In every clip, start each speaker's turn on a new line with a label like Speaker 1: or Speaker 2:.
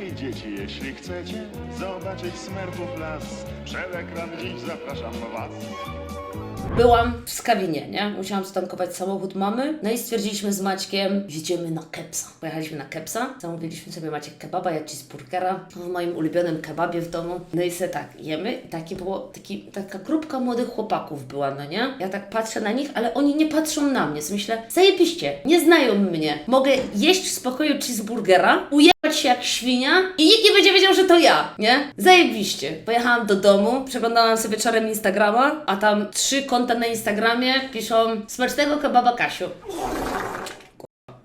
Speaker 1: Hej dzieci, jeśli chcecie zobaczyć smerfów las, przed ekran dziś zapraszam was.
Speaker 2: Byłam w Skawinie, nie? Musiałam stankować samochód mamy. No i stwierdziliśmy z Maćkiem, jedziemy na kepsa. Pojechaliśmy na kepsa, zamówiliśmy sobie Maciek kebaba, ja cheeseburgera w moim ulubionym kebabie w domu. No i se tak, jemy. Takie było, taki, taka grupka młodych chłopaków była, no nie? Ja tak patrzę na nich, ale oni nie patrzą na mnie. So myślę, zajebiście, nie znają mnie. Mogę jeść w spokoju cheeseburgera, ujebać się jak świnia i nikt nie będzie wiedział, że to ja, nie? Zajebiście. Pojechałam do domu, przeglądałam sobie czarem Instagrama, a tam trzy konta na Instagramie piszą smacznego kebaba Kasiu.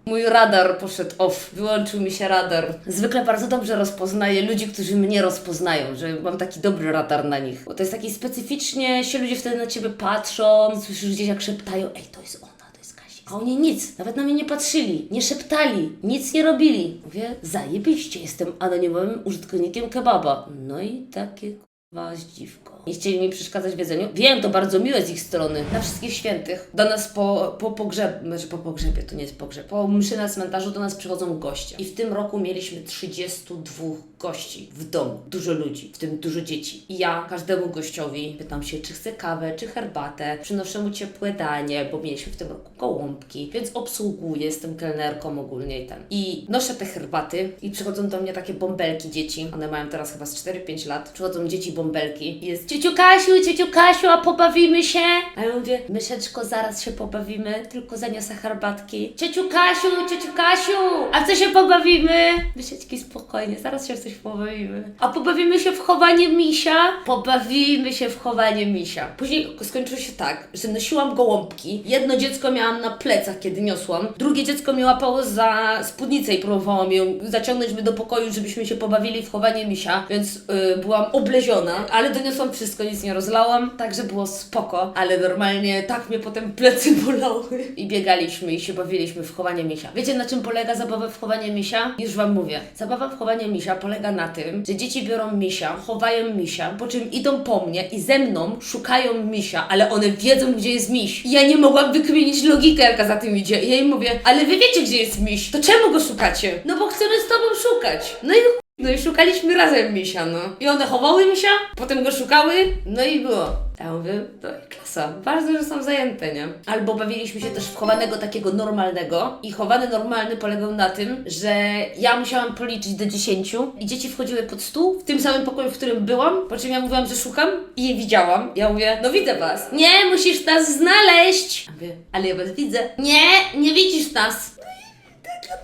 Speaker 2: Mój radar poszedł off, wyłączył mi się radar. Zwykle bardzo dobrze rozpoznaję ludzi, którzy mnie rozpoznają, że mam taki dobry radar na nich. Bo to jest taki specyficznie, się ludzie wtedy na ciebie patrzą, słyszysz gdzieś jak szeptają, ej, to jest ona, to jest Kasia. A oni nic, nawet na mnie nie patrzyli, nie szeptali, nic nie robili. Mówię, zajebiście, jestem anonimowym użytkownikiem kebaba. No i takie kurwa zdziwko. Nie chcieli mi przeszkadzać w jedzeniu. Wiem, to bardzo miłe z ich strony. Na wszystkich świętych. Do nas po, po pogrzebie, znaczy po pogrzebie, to nie jest pogrzeb, po mszy na cmentarzu do nas przychodzą goście. I w tym roku mieliśmy 32 gości w domu. Dużo ludzi, w tym dużo dzieci. I ja każdemu gościowi pytam się, czy chce kawę, czy herbatę. Przynoszę mu ciepłe danie, bo mieliśmy w tym roku gołąbki, więc obsługuję, jestem kelnerką ogólnie i ten. I noszę te herbaty i przychodzą do mnie takie bąbelki dzieci. One mają teraz chyba z 4-5 lat. Przychodzą dzieci bąbelki i jest ciociu Kasiu, ciociu Kasiu, a pobawimy się? A ja mówię, myszeczko, zaraz się pobawimy, tylko zaniosę herbatki. Ciociu Kasiu, ciociu Kasiu, a co się pobawimy? Myszeczki, spokojnie, zaraz się w coś pobawimy. A pobawimy się w chowanie misia? Pobawimy się w chowanie misia. Później skończyło się tak, że nosiłam gołąbki. Jedno dziecko miałam na plecach, kiedy niosłam. Drugie dziecko mnie łapało za spódnicę i próbowało ją zaciągnąć do pokoju, żebyśmy się pobawili w chowanie misia, więc y, byłam obleziona, ale doniosłam wszystko, nic nie rozlałam, także było spoko, ale normalnie tak mnie potem plecy bolały. I biegaliśmy i się bawiliśmy w chowanie misia. Wiecie na czym polega zabawa w chowanie misia? Już Wam mówię. Zabawa w chowanie misia polega na tym, że dzieci biorą misia, chowają misia, po czym idą po mnie i ze mną szukają misia, ale one wiedzą, gdzie jest miś. I ja nie mogłam wykminić logikę, jaka za tym idzie. I ja im mówię, ale wy wiecie, gdzie jest miś, to czemu go szukacie? No bo chcemy z tobą szukać. No i no i szukaliśmy razem misia, no. I one chowały misia, potem go szukały, no i było. Ja mówię, to klasa. Bardzo, że są zajęte, nie? Albo bawiliśmy się też w chowanego takiego normalnego. I chowany normalny polegał na tym, że ja musiałam policzyć do 10 i dzieci wchodziły pod stół w tym samym pokoju, w którym byłam, po czym ja mówiłam, że szukam i je widziałam. Ja mówię, no widzę was. Nie, musisz nas znaleźć. Ja mówię, ale ja was widzę. Nie, nie widzisz nas.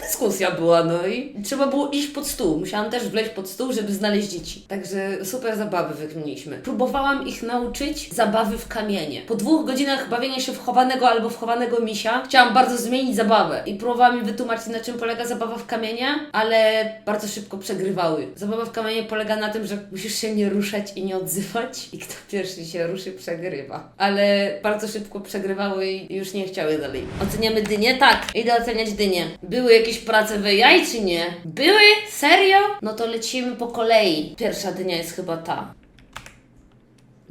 Speaker 2: Dyskusja była, no i trzeba było iść pod stół. Musiałam też wleźć pod stół, żeby znaleźć dzieci. Także super zabawy wykminiliśmy. Próbowałam ich nauczyć zabawy w kamienie. Po dwóch godzinach bawienia się w chowanego albo w chowanego misia, chciałam bardzo zmienić zabawę i próbowałam im wytłumaczyć, na czym polega zabawa w kamienie, ale bardzo szybko przegrywały. Zabawa w kamienie polega na tym, że musisz się nie ruszać i nie odzywać i kto pierwszy się ruszy, przegrywa. Ale bardzo szybko przegrywały i już nie chciały dalej. Oceniamy dynię? Tak, idę oceniać dynię. Były jakieś prace we jaj, czy nie? Były? Serio? No to lecimy po kolei. Pierwsza dynia jest chyba ta.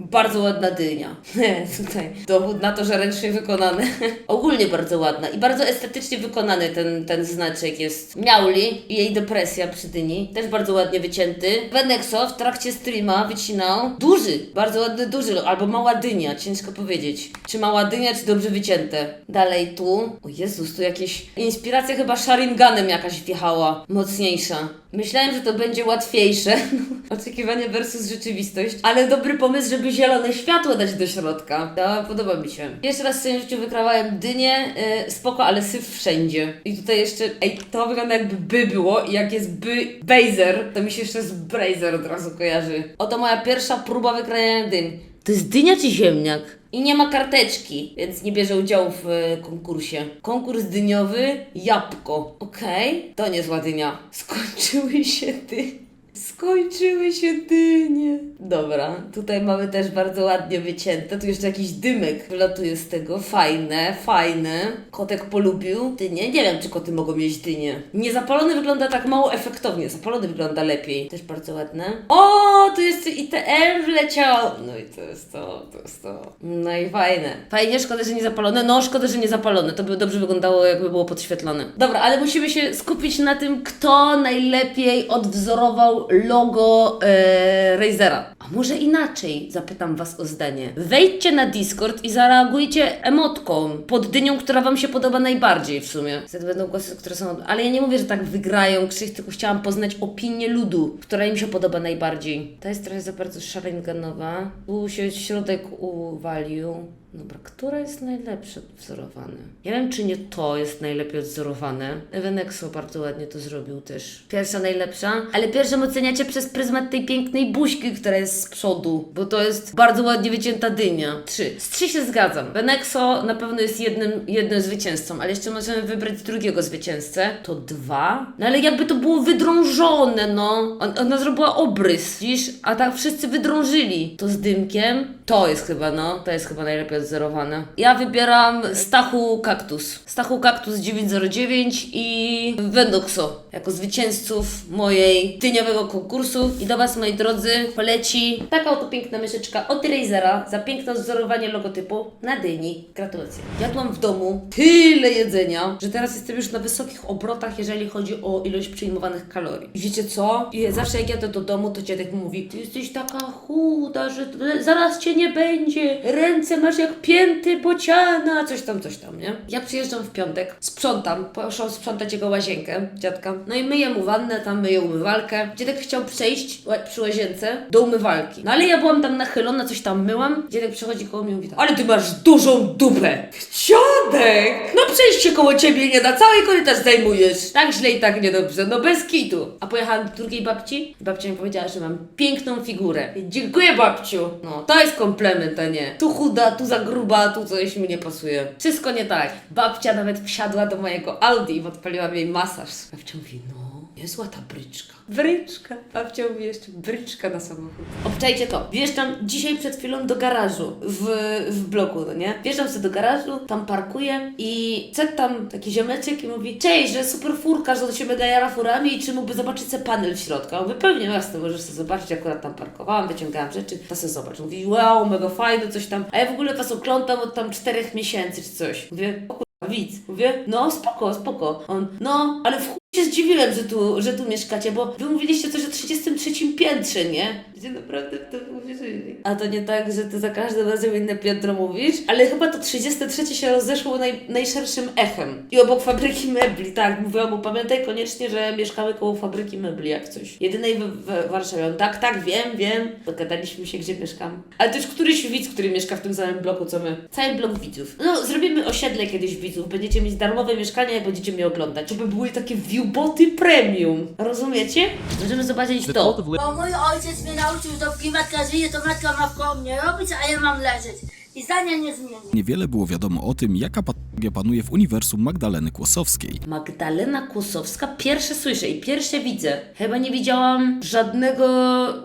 Speaker 2: Bardzo ładna dynia. Tutaj dowód na to, że ręcznie wykonane. Ogólnie bardzo ładna i bardzo estetycznie wykonany ten, ten znaczek jest. Miauli i jej depresja przy dyni. Też bardzo ładnie wycięty. Venexo w trakcie streama wycinał. Duży, bardzo ładny duży, albo mała dynia, ciężko powiedzieć. Czy mała dynia, czy dobrze wycięte. Dalej tu. O Jezus, tu jakieś inspiracja chyba Sharinganem jakaś wjechała. Mocniejsza. Myślałem, że to będzie łatwiejsze. Oczekiwanie versus rzeczywistość. Ale dobry pomysł, żeby zielone światło dać do środka. To podoba mi się. Jeszcze raz w swoim życiu wykrawałem dynię. Yy, spoko, ale syf wszędzie. I tutaj jeszcze... Ej, to wygląda jakby by było. I jak jest by Bazer, to mi się jeszcze z Brazer od razu kojarzy. Oto moja pierwsza próba wykrajania dyń. To jest dynia czy ziemniak? I nie ma karteczki, więc nie bierze udziału w e, konkursie. Konkurs dyniowy, jabłko. Okej, to niezła dynia. Skończyły się ty. Skończyły się dynie. Dobra, tutaj mamy też bardzo ładnie wycięte. Tu jeszcze jakiś dymek wylatuje z tego. Fajne, fajne. Kotek polubił dynie. Nie wiem, czy koty mogą mieć dynie. Niezapalony wygląda tak mało efektownie. Zapalony wygląda lepiej. Też bardzo ładne. O, tu jeszcze ITM wleciał. No i to jest to, to jest to. No i fajne. Fajnie, szkoda, że nie zapalone. No, szkoda, że nie zapalone. To by dobrze wyglądało, jakby było podświetlone. Dobra, ale musimy się skupić na tym, kto najlepiej odwzorował logo e, Razera. A może inaczej, zapytam Was o zdanie. Wejdźcie na Discord i zareagujcie emotką pod dynią, która Wam się podoba najbardziej w sumie. Wtedy będą głosy, które są... Ale ja nie mówię, że tak wygrają krzyk, tylko chciałam poznać opinię ludu, która im się podoba najbardziej. Ta jest trochę za bardzo szarenganowa. Tu się środek uwalił. Dobra, która jest najlepsze wzorowane? Ja wiem, czy nie to jest najlepiej odzorowane. Evenexo bardzo ładnie to zrobił też. Pierwsza najlepsza, ale pierwszą oceniacie przez pryzmat tej pięknej buźki, która jest z przodu, bo to jest bardzo ładnie wycięta dynia. Trzy. Z trzy się zgadzam. Venexo na pewno jest jednym, jednym zwycięzcą, ale jeszcze możemy wybrać drugiego zwycięzcę. To dwa. No ale jakby to było wydrążone, no. On, ona zrobiła obrys, widzisz? A tak wszyscy wydrążyli. To z dymkiem. To jest chyba, no. To jest chyba najlepiej odzorowane. Ja wybieram Stachu Kaktus. Stachu Kaktus 909 i Vendoxo jako zwycięzców mojej tyniowego konkursu. I do Was, moi drodzy, poleci taka oto piękna myszeczka od Razera za piękne odzorowanie logotypu na dyni. Gratulacje. Jadłam w domu tyle jedzenia, że teraz jestem już na wysokich obrotach, jeżeli chodzi o ilość przyjmowanych kalorii. Wiecie co? I zawsze jak jadę do domu, to dziadek mówi, ty jesteś taka chuda, że zaraz cię nie będzie, ręce masz jak pięty bociana, coś tam, coś tam, nie? Ja przyjeżdżam w piątek, sprzątam, poszłam sprzątać jego łazienkę, dziadka, no i myję mu wannę, tam myję umywalkę. Dziadek chciał przejść przy łazience do umywalki, no ale ja byłam tam nachylona, coś tam myłam, dziadek przychodzi koło mnie i mówi tak, ale ty masz dużą dupę. Dziadek! No przejść się koło ciebie nie da, cały korytarz zajmujesz. Tak źle i tak niedobrze, no bez kitu. A pojechałam do drugiej babci, babcia mi powiedziała, że mam piękną figurę. Dziękuję babciu. No, to jest komplement, a nie. Tu chuda, tu za gruba, tu coś mi nie pasuje. Wszystko nie tak. Babcia nawet wsiadła do mojego Audi i odpaliła jej masaż. Babcia mówi, no, niezła ta bryczka. Bryczka. Babcia mówi jeszcze bryczka na samochód. Obczajcie to. Wjeżdżam dzisiaj przed chwilą do garażu w, w bloku, no nie? Wjeżdżam sobie do garażu, tam parkuję i cet tam taki ziomeczek i mówi Cześć, że super furka, że to się mega jara furami i czy mógłby zobaczyć sobie panel w środku? Ja mówię, pewnie, jasne, możesz sobie zobaczyć, akurat tam parkowałam, wyciągałam rzeczy, to sobie zobacz. Mówi, wow, mega fajne, coś tam. A ja w ogóle was oglądam od tam czterech miesięcy czy coś. Mówię, o widz. Mówię, no spoko, spoko. On, no, ale w chuj się zdziwiłem, że tu, że tu mieszkacie, bo wy mówiliście coś o 33 piętrze, nie? Gdzie naprawdę w to uwierzyli. A to nie tak, że ty za każdym razem inne piętro mówisz? Ale chyba to 33 się rozeszło naj, najszerszym echem. I obok fabryki mebli, tak. Mówiłam mu, pamiętaj koniecznie, że mieszkamy koło fabryki mebli, jak coś. Jedynej w, w Warszawie. Tak, tak, wiem, wiem. Dogadaliśmy się, gdzie mieszkam. Ale już któryś widz, który mieszka w tym samym bloku, co my. Cały blok widzów. No, zrobimy osiedle kiedyś widzów. Będziecie mieć darmowe mieszkania i będziecie mnie oglądać. To by były takie viewboty premium. Rozumiecie? Możemy zobaczyć to.
Speaker 3: Bo mój ojciec mnie nauczył, dopóki matka żyje, to matka ma koło mnie robić, a ja mam leżeć. I zdania nie zmienię.
Speaker 4: Niewiele było wiadomo o tym, jaka patologia panuje w uniwersum Magdaleny Kłosowskiej.
Speaker 2: Magdalena Kłosowska pierwsze słyszę i pierwsze widzę. Chyba nie widziałam żadnego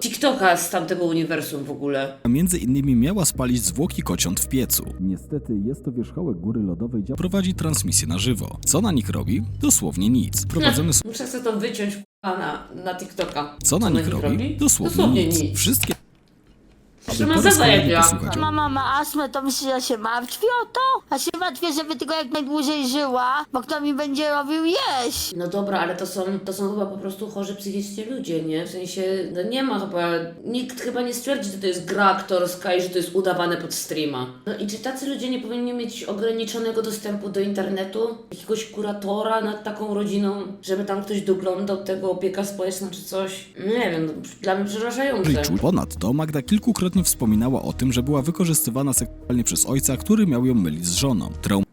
Speaker 2: TikToka z tamtego uniwersum w ogóle.
Speaker 4: A między innymi miała spalić zwłoki kociąt w piecu. Niestety jest to wierzchołek góry lodowej, gdzie prowadzi transmisję na żywo. Co na nich robi? Dosłownie nic. Prowadzone są
Speaker 2: Muszę sobie to wyciąć k***a, na, na TikToka.
Speaker 4: Co na nich robi? Dosłownie nic. Wszystkie
Speaker 2: Trzyma
Speaker 4: po raz
Speaker 2: za
Speaker 4: kolejny
Speaker 2: zajebia.
Speaker 4: o-
Speaker 3: Mama ma astmę, to myśli, że się martwi o to? A się martwię, żeby tylko jak najdłużej żyła, bo kto mi będzie robił jeść?
Speaker 2: No dobra, ale to są, to są chyba po prostu chorzy psychicznie ludzie, nie? W sensie, no nie ma chyba, nikt chyba nie stwierdzi, że to jest gra aktorska i że to jest udawane pod streama. No i czy tacy ludzie nie powinni mieć ograniczonego dostępu do internetu? Jakiegoś kuratora nad taką rodziną, żeby tam ktoś doglądał tego, opieka społeczna czy coś? Nie wiem, no, dla mnie przerażające.
Speaker 4: Ponadto Magda kilkukrotnie wspominała o tym, że była wykorzystywana seksualnie przez ojca, który miał ją mylić z żoną. Traum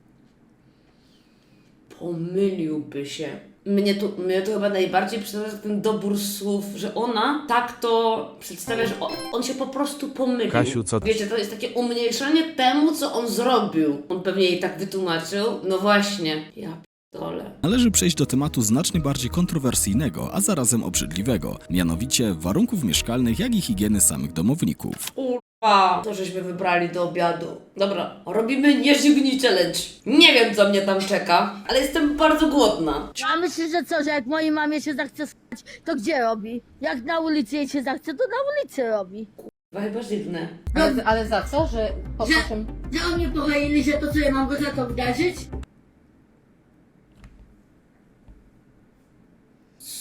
Speaker 2: pomyliłby się. Mnie to, mnie to chyba najbardziej przedstawia ten dobór słów, że ona tak to przedstawia, że on, on się po prostu pomylił.
Speaker 5: Kasiu, co-
Speaker 2: Wiecie, to jest takie umniejszenie temu, co on zrobił. On pewnie jej tak wytłumaczył. No właśnie. Ja Dole.
Speaker 4: Należy przejść do tematu znacznie bardziej kontrowersyjnego, a zarazem obrzydliwego, mianowicie warunków mieszkalnych, jak i higieny samych domowników.
Speaker 2: Kurwa, to żeśmy wybrali do obiadu. Dobra, robimy nieżygni challenge. Nie wiem, co mnie tam czeka, ale jestem bardzo głodna.
Speaker 3: A myślisz, że co, że jak mojej mamie się zachce spać, to gdzie robi? Jak na ulicy jej się zachce, to na ulicy robi.
Speaker 2: Chyba chyba dziwne.
Speaker 5: Ale, ale za co? Że po
Speaker 3: Że-
Speaker 5: czym?
Speaker 3: Że oni powiedzieli, że to co ja mam go za to wdarzyć?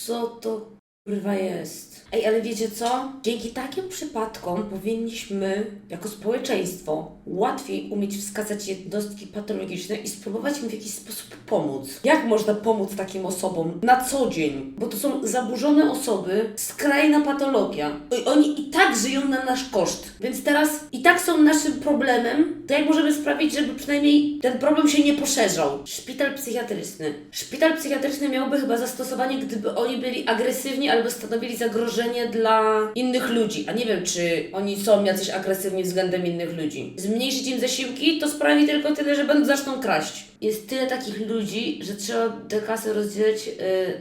Speaker 2: Co to kurwa jest? Ej, ale wiecie co? Dzięki takim przypadkom powinniśmy jako społeczeństwo łatwiej umieć wskazać jednostki patologiczne i spróbować im w jakiś sposób pomóc. Jak można pomóc takim osobom na co dzień? Bo to są zaburzone osoby, skrajna patologia. I oni i tak żyją na nasz koszt. Więc teraz i tak są naszym problemem, to jak możemy sprawić, żeby przynajmniej ten problem się nie poszerzał? Szpital psychiatryczny. Szpital psychiatryczny miałby chyba zastosowanie, gdyby oni byli agresywni albo stanowili zagrożenie dla innych ludzi. A nie wiem, czy oni są jacyś agresywni względem innych ludzi. Zmniejszyć im zasiłki, to sprawi tylko tyle, że będą zaczną kraść. Jest tyle takich ludzi, że trzeba tę kasę rozdzielić y,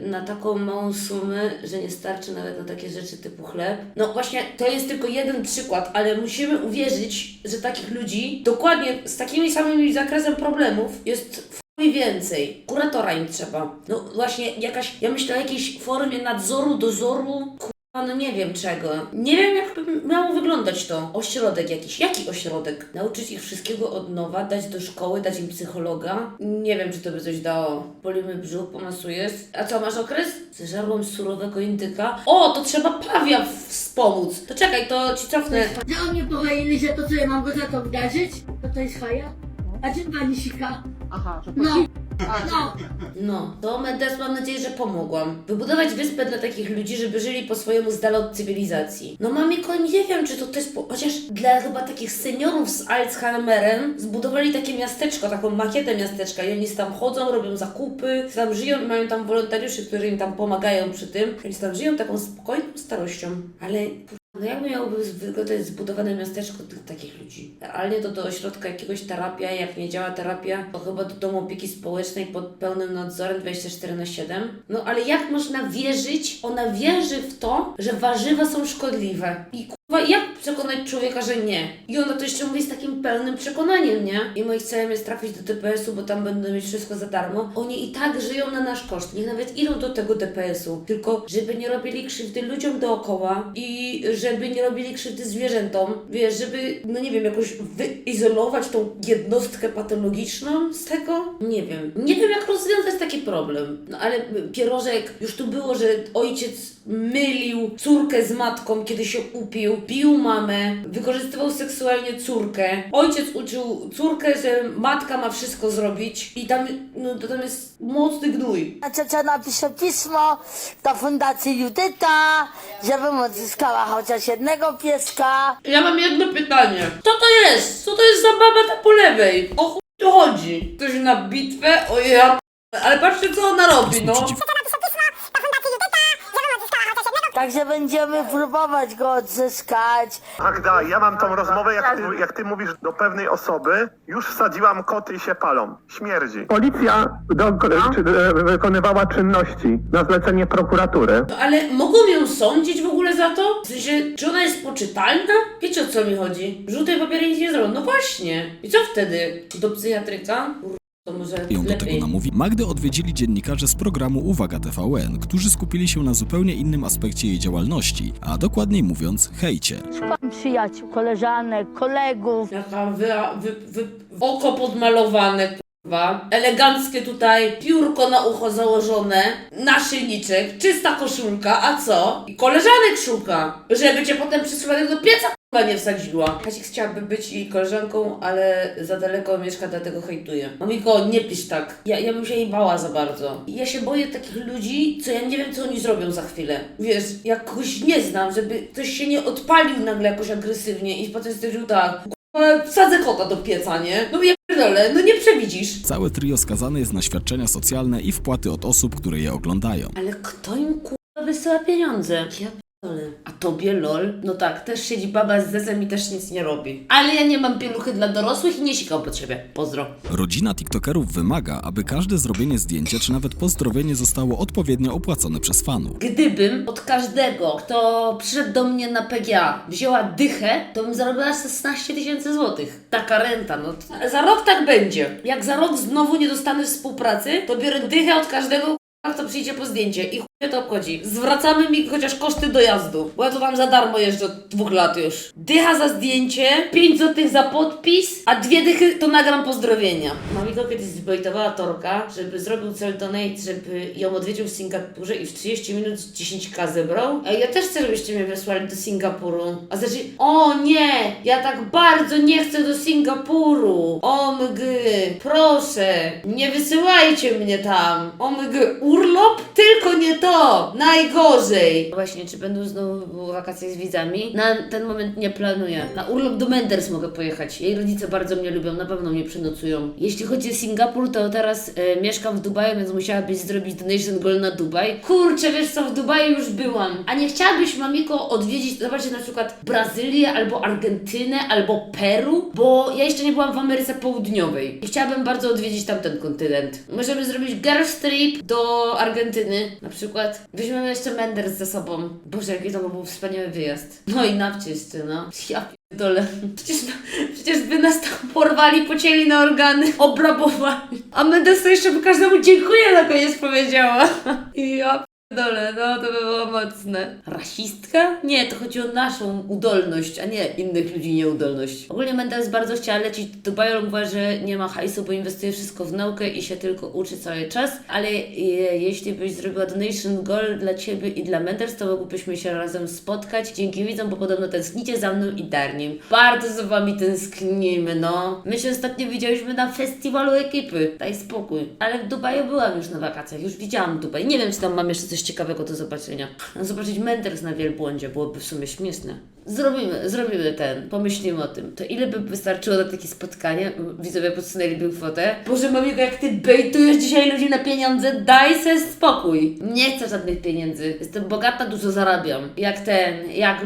Speaker 2: na taką małą sumę, że nie starczy nawet na takie rzeczy typu chleb. No właśnie, to jest tylko jeden przykład, ale musimy uwierzyć, że takich ludzi, dokładnie z takimi samymi zakresem problemów, jest chuj więcej. Kuratora im trzeba. No właśnie, jakaś, ja myślę o jakiejś formie nadzoru, dozoru, no nie wiem czego. Nie wiem, jak miało wyglądać to. Ośrodek jakiś. Jaki ośrodek? Nauczyć ich wszystkiego od nowa, dać do szkoły, dać im psychologa. Nie wiem, czy to by coś dało. Bolimy brzuch, pomasujesz. A co, masz okres? Zeżarłam surowego indyka. O, to trzeba pawia wspomóc. To czekaj, to ci cofnę.
Speaker 3: Że oni powiedzieli, że to co ja mam go za to wdarzyć, to to jest haja? A czym pani sika?
Speaker 5: Aha, że
Speaker 3: No, no.
Speaker 2: No, to Mendes mam nadzieję, że pomogłam. Wybudować wyspę dla takich ludzi, żeby żyli po swojemu z dala od cywilizacji. No mamiko, nie wiem, czy to też... Po... Chociaż dla chyba takich seniorów z Alzheimerem zbudowali takie miasteczko, taką makietę miasteczka i oni tam chodzą, robią zakupy, tam żyją i mają tam wolontariuszy, którzy im tam pomagają przy tym. Oni tam żyją taką spokojną starością. Ale... No jakby miałoby wyglądać zbudowane miasteczko tych takich ludzi? Realnie to do ośrodka jakiegoś terapia, jak nie działa terapia, to chyba do domu opieki społecznej pod pełnym nadzorem 24 na 7. No ale jak można wierzyć? Ona wierzy w to, że warzywa są szkodliwe. I jak przekonać człowieka, że nie? I ona to jeszcze mówi z takim pełnym przekonaniem, nie? I moich celem jest trafić do DPS-u, bo tam będą mieć wszystko za darmo. Oni i tak żyją na nasz koszt. Niech nawet idą do tego DPS-u. Tylko, żeby nie robili krzywdy ludziom dookoła i żeby nie robili krzywdy zwierzętom. Wiesz, żeby, no nie wiem, jakoś wyizolować tą jednostkę patologiczną z tego? Nie wiem. Nie wiem, jak rozwiązać taki problem. No ale pierożek, już tu było, że ojciec mylił córkę z matką, kiedy się upił, bił mamę, wykorzystywał seksualnie córkę. Ojciec uczył córkę, że matka ma wszystko zrobić i tam, no, to tam jest mocny gnój.
Speaker 3: A ciocia napisze pismo do Fundacji Judyta, żebym odzyskała chociaż jednego pieska.
Speaker 2: Ja mam jedno pytanie. Co to jest? Co to jest za baba ta po lewej? O chuj tu chodzi? Ktoś na bitwę? O ja... p- Ale patrzcie co ona robi, no.
Speaker 3: Także będziemy próbować go odzyskać.
Speaker 6: Magda, ja mam tą rozmowę, jak ty, jak ty mówisz do pewnej osoby, już wsadziłam koty i się palą. Śmierdzi. Policja do, czy, e, wykonywała czynności na zlecenie prokuratury.
Speaker 2: No ale mogą ją sądzić w ogóle za to? W sensie, czy ona jest poczytalna? Wiecie o co mi chodzi? Żółtej papiery nic nie zrobią. No właśnie. I co wtedy? Do psychiatryka? Kur- To może
Speaker 4: ją do tego
Speaker 2: lepiej.
Speaker 4: namówi. Magdę odwiedzili dziennikarze z programu Uwaga TVN, którzy skupili się na zupełnie innym aspekcie jej działalności, a dokładniej mówiąc hejcie.
Speaker 3: Szukam przyjaciół, koleżanek, kolegów.
Speaker 2: Jaka wy, wy, wy, oko podmalowane, kurwa. Eleganckie tutaj, piórko na ucho założone, naszyjniczek, czysta koszulka, a co? I koleżanek szuka, żeby cię potem przyszłanek do pieca kurwa nie wsadziła. Kasik chciałaby być jej koleżanką, ale za daleko mieszka, dlatego hejtuje. Mamiko, nie pisz tak. Ja, ja bym się jej bała za bardzo. Ja się boję takich ludzi, co ja nie wiem, co oni zrobią za chwilę. Wiesz, jak kogoś nie znam, żeby ktoś się nie odpalił nagle jakoś agresywnie i potem stwierdził tak, E, Wsadzę kota do pieca, nie? No ja pierdolę, no nie przewidzisz.
Speaker 4: Całe trio skazane jest na świadczenia socjalne i wpłaty od osób, które je oglądają.
Speaker 2: Ale kto im kurwa wysyła pieniądze? Ja A tobie lol? No tak, też siedzi baba z zezem i też nic nie robi. Ale ja nie mam pieluchy dla dorosłych i nie sikam po ciebie. Pozdro.
Speaker 4: Rodzina TikTokerów wymaga, aby każde zrobienie zdjęcia czy nawet pozdrowienie zostało odpowiednio opłacone przez fanów.
Speaker 2: Gdybym od każdego, kto przyszedł do mnie na PGA, wzięła dychę, to bym zarobiła 16 tysięcy złotych. Taka renta, no. Za rok tak będzie. Jak za rok znowu nie dostanę współpracy, to biorę dychę od każdego, kto przyjdzie po zdjęcie i chuj to obchodzi. Zwracamy mi chociaż koszty dojazdu, bo ja to tam za darmo jeżdżę od dwóch lat już. Dycha za zdjęcie, 5 złotych za podpis, a dwie dychy to nagram pozdrowienia. Mamiko kiedyś zbojtowała Torka, żeby zrobił cel donate, żeby ją odwiedził w Singapurze i w 30 minut 10k zebrał. Ej, ja też chcę, żebyście mnie wysłali do Singapuru. A znaczy, o nie, ja tak bardzo nie chcę do Singapuru. Omgy, proszę, nie wysyłajcie mnie tam. Omgy, urlop? Tylko nie to, najgorzej. Właśnie, czy będą znowu wakacje z widzami? Na ten moment nie planuję. Na urlop do Menders mogę pojechać. Jej rodzice bardzo mnie lubią, na pewno mnie przynocują. Jeśli chodzi o Singapur, to teraz e, mieszkam w Dubaju, więc musiałabyś zrobić donation goal na Dubaj. Kurczę, wiesz co, w Dubaju już byłam. A nie chciałabyś, mamiko, odwiedzić, zobaczyć na przykład Brazylię, albo Argentynę, albo Peru? Bo ja jeszcze nie byłam w Ameryce Południowej. I chciałabym bardzo odwiedzić tamten kontynent. Możemy zrobić girls trip do Argentyny, na przykład. Weźmiemy jeszcze Menders ze sobą. Boże, jaki to by był wspaniały wyjazd. No i nawcie jeszcze, no. Ja Dole. Przecież, przecież by nas tam porwali, pocięli na organy, obrabowali. A Mendes to jeszcze by każdemu dziękuję na koniec powiedziała. I ja dole, no to by było mocne. Rasistka? Nie, to chodzi o naszą udolność, a nie innych ludzi nieudolność. Ogólnie Mendes bardzo chciała lecieć do Dubaju, mówiła, że nie ma hajsu, bo inwestuje wszystko w naukę i się tylko uczy cały czas. Ale e, jeśli byś zrobiła donation goal dla Ciebie i dla Mendes, to mogłybyśmy się razem spotkać. Dzięki widzom, bo podobno tęsknicie za mną i Darnim. Bardzo za Wami tęsknimy, no. My się ostatnio widziałyśmy na festiwalu ekipy. Daj spokój. Ale w Dubaju byłam już na wakacjach, już widziałam Dubaj. Nie wiem, czy tam mam jeszcze coś ciekawego do zobaczenia. Zobaczyć Menders na wielbłądzie byłoby w sumie śmieszne. Zrobimy, zrobimy ten, pomyślimy o tym. To ile by wystarczyło na takie spotkanie? Widzowie podsunęliby kwotę. Boże, mamiko, jak ty bejtujesz dzisiaj ludzi na pieniądze, daj se spokój. Nie chcę żadnych pieniędzy. Jestem bogata, dużo zarabiam. Jak ten, jak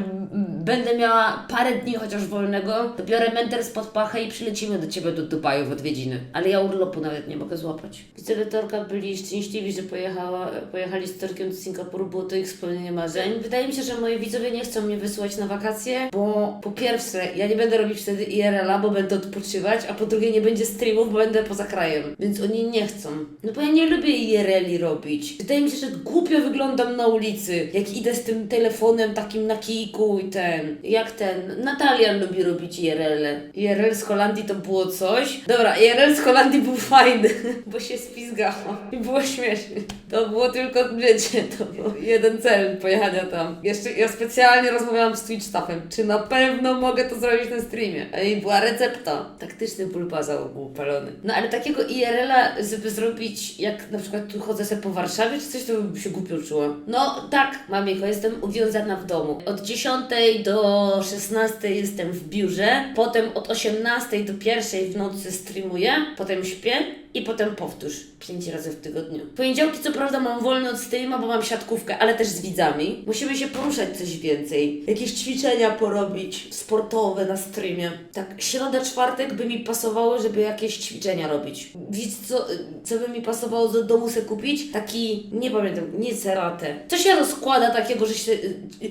Speaker 2: będę miała parę dni chociaż wolnego, to biorę Menders pod pachę i przylecimy do Ciebie do Dubaju w odwiedziny. Ale ja urlopu nawet nie mogę złapać. Widzowie Torka byli szczęśliwi, że pojechała, pojechali z Torkiem do Singapuru, było to ich spełnienie marzeń. Wydaje mi się, że moi widzowie nie chcą mnie wysłać na wakacje, bo po pierwsze, ja nie będę robić wtedy IRL-a, bo będę odpoczywać, a po drugie nie będzie streamów, bo będę poza krajem. Więc oni nie chcą. No bo ja nie lubię IRL-i robić. Wydaje mi się, że głupio wyglądam na ulicy, jak idę z tym telefonem takim na kijku i ten. Jak ten. Natalia lubi robić IRL-e. IRL z Holandii to było coś. Dobra, IRL z Holandii był fajny, bo się spizgałam i było śmiesznie. To było tylko, wiecie, to był jeden cel pojechania tam. Jeszcze ja specjalnie rozmawiałam z Twitch staffem, czy na pewno mogę to zrobić na streamie. I była recepta. Taktyczny pulpazał był palony. No ale takiego IRL-a, żeby zrobić, jak na przykład tu chodzę sobie po Warszawie, czy coś, to bym się głupio czuła. No tak, mamiko, jestem uwiązana w domu. Od 10 do 16 jestem w biurze, potem od 18 do 1 w nocy streamuję, potem śpię i potem powtórz 5 razy w tygodniu. Poniedziałki co prawda mam wolny od streama, bo mam siatkówkę, ale też z widzami. Musimy się poruszać coś więcej. Jakieś ćwiczenia porobić, sportowe na streamie. Tak, środa, czwartek by mi pasowało, żeby jakieś ćwiczenia robić. Widzisz co, co by mi pasowało do domu sobie kupić? Taki, nie pamiętam, nie ceratę. Co się rozkłada takiego, że się...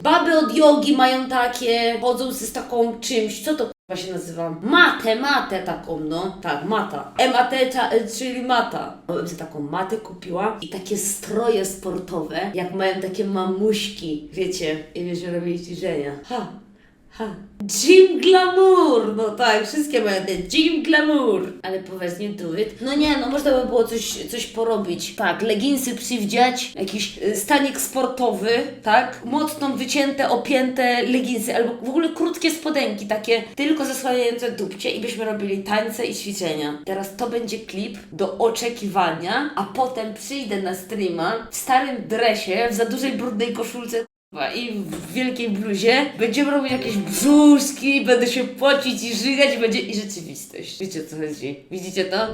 Speaker 2: Baby od jogi mają takie, chodzą z taką czymś, co to Chyba się nazywa matę, matę taką, no. Tak, mata. E-matę, e, czyli mata. No, bym sobie taką matę kupiła i takie stroje sportowe, jak mają takie mamuśki, wiecie, i wiesz, że robić ćwiczenia. Ha, ha. Gym Glamour! No tak, wszystkie mają ten Gym Glamour. Ale poważnie do it. No nie, no można by było coś, coś porobić. Tak, leginsy przywdziać, jakiś y, stanik sportowy, tak? Mocno wycięte, opięte leginsy, albo w ogóle krótkie spodenki, takie tylko zasłaniające dupcie i byśmy robili tańce i ćwiczenia. Teraz to będzie klip do oczekiwania, a potem przyjdę na streama w starym dresie, w za dużej brudnej koszulce i w wielkiej bluzie będziemy robić jakieś brzuszki, będę się pocić i żygać, będzie i rzeczywistość. Wiecie o co chodzi? Widzicie to?